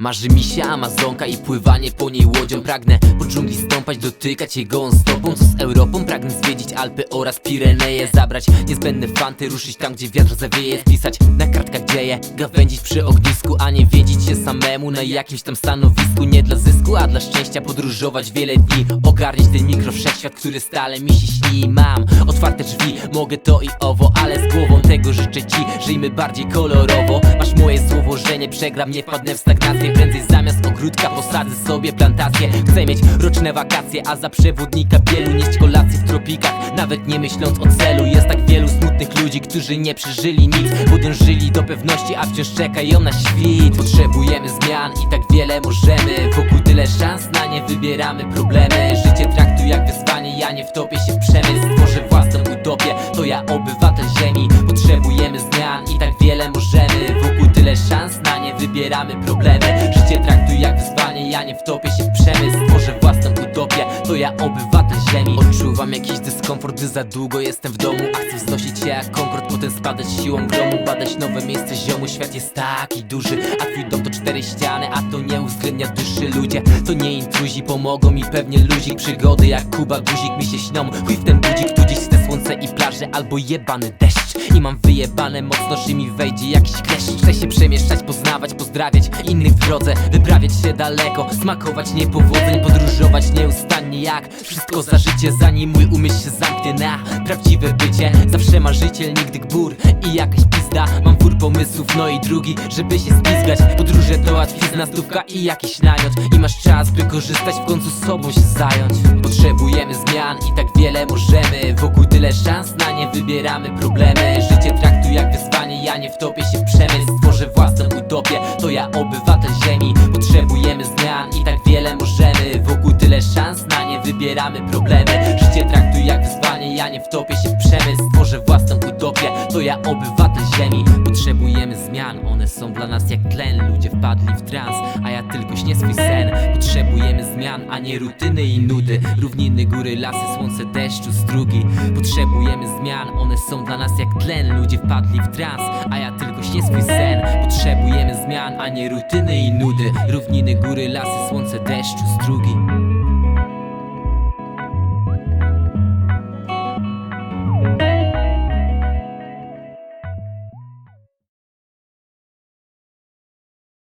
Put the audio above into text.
Marzy mi się Amazonka i pływanie po niej łodzią. Pragnę po dżungli stąpać, dotykać jej gołą stopą Co z Europą? Pragnę zwiedzić Alpy oraz Pireneje. Zabrać niezbędne fanty, ruszyć tam gdzie wiatr zawieje. Spisać na kartkach dzieje, gawędzić przy ognisku A nie wiedzieć się samemu na jakimś tam stanowisku. Nie dla zysku, a dla szczęścia podróżować wiele dni. Ogarnić ten mikrowszechświat, który stale mi się śni. Mam otwarte drzwi, mogę to i owo Ale z głową tego życzę ci, żyjmy bardziej kolorowo moje słowo, że nie przegram, nie wpadnę w stagnację. Prędzej zamiast ogródka posadzę sobie plantację. Chcę mieć roczne wakacje, a za przewodnika bielu Nieść kolację w tropikach, nawet nie myśląc o celu Jest tak wielu smutnych ludzi, którzy nie przeżyli nic. Bo dążyli do pewności, a wciąż czekają na świt. Potrzebujemy zmian i tak wiele możemy. Wokół tyle szans, na nie wybieramy problemy. Życie traktuj jak wyzwanie, ja nie wtopię się wybieramy problemy. Życie traktuj jak wyzwanie, ja nie wtopię się w przemysł. Stworzę własną utopię, to ja obywatel ziemi. Odczuwam jakiś dyskomfort, gdy za długo jestem w domu. A chcę wznosić się jak konkret, potem spadać siłą gromu Badać nowe miejsce ziomu, świat jest taki duży A twój dom to cztery ściany, a to nie uwzględnia dyszy. Ludzie to nie intruzi, pomogą mi pewnie luzik. Przygody jak Kuba, guzik mi się śnią. Chuj w ten budzik, tu dziś chcę słońce i plaże Albo jebany deszcz. I mam wyjebane mocno, że mi wejdzie jakiś kleszcz. Chcę się pozdrawiać innych w drodze Wyprawiać się daleko, smakować niepowodzeń Podróżować nieustannie jak wszystko za życie Zanim mój umysł się zamknie na prawdziwe bycie. Zawsze marzyciel, nigdy gbur i jakaś pizda. Mam wór pomysłów, no i drugi, żeby się spizgać. Podróże to łatwizna, stówka i jakiś namiot. I masz czas, by korzystać, w końcu sobą się zająć. Potrzebujemy zmian i tak wiele możemy. Wokół tyle szans, na nie wybieramy problemy. Życie obywatel ziemi Potrzebujemy zmian i tak wiele możemy. Wokół tyle szans, na nie wybieramy problemy. Życie traktuj jak wyzwanie, ja nie wtopię się w przemysł. Stworzę własną utopię, to ja obywatel ziemi. Potrzebujemy zmian, one są dla nas jak tlen. Ludzie wpadli w trans, a ja tylko śnię swój sen. Potrzebujemy zmian, a nie rutyny i nudy. Równiny, góry, lasy, słońce, deszczu, strugi Potrzebujemy zmian, one są dla nas jak tlen. Ludzie wpadli w trans, a ja tylko śnię swój sen. Potrzebujemy zmian, a nie rutyny i nudy. Równiny, góry, lasy, słońce, deszczu, strugi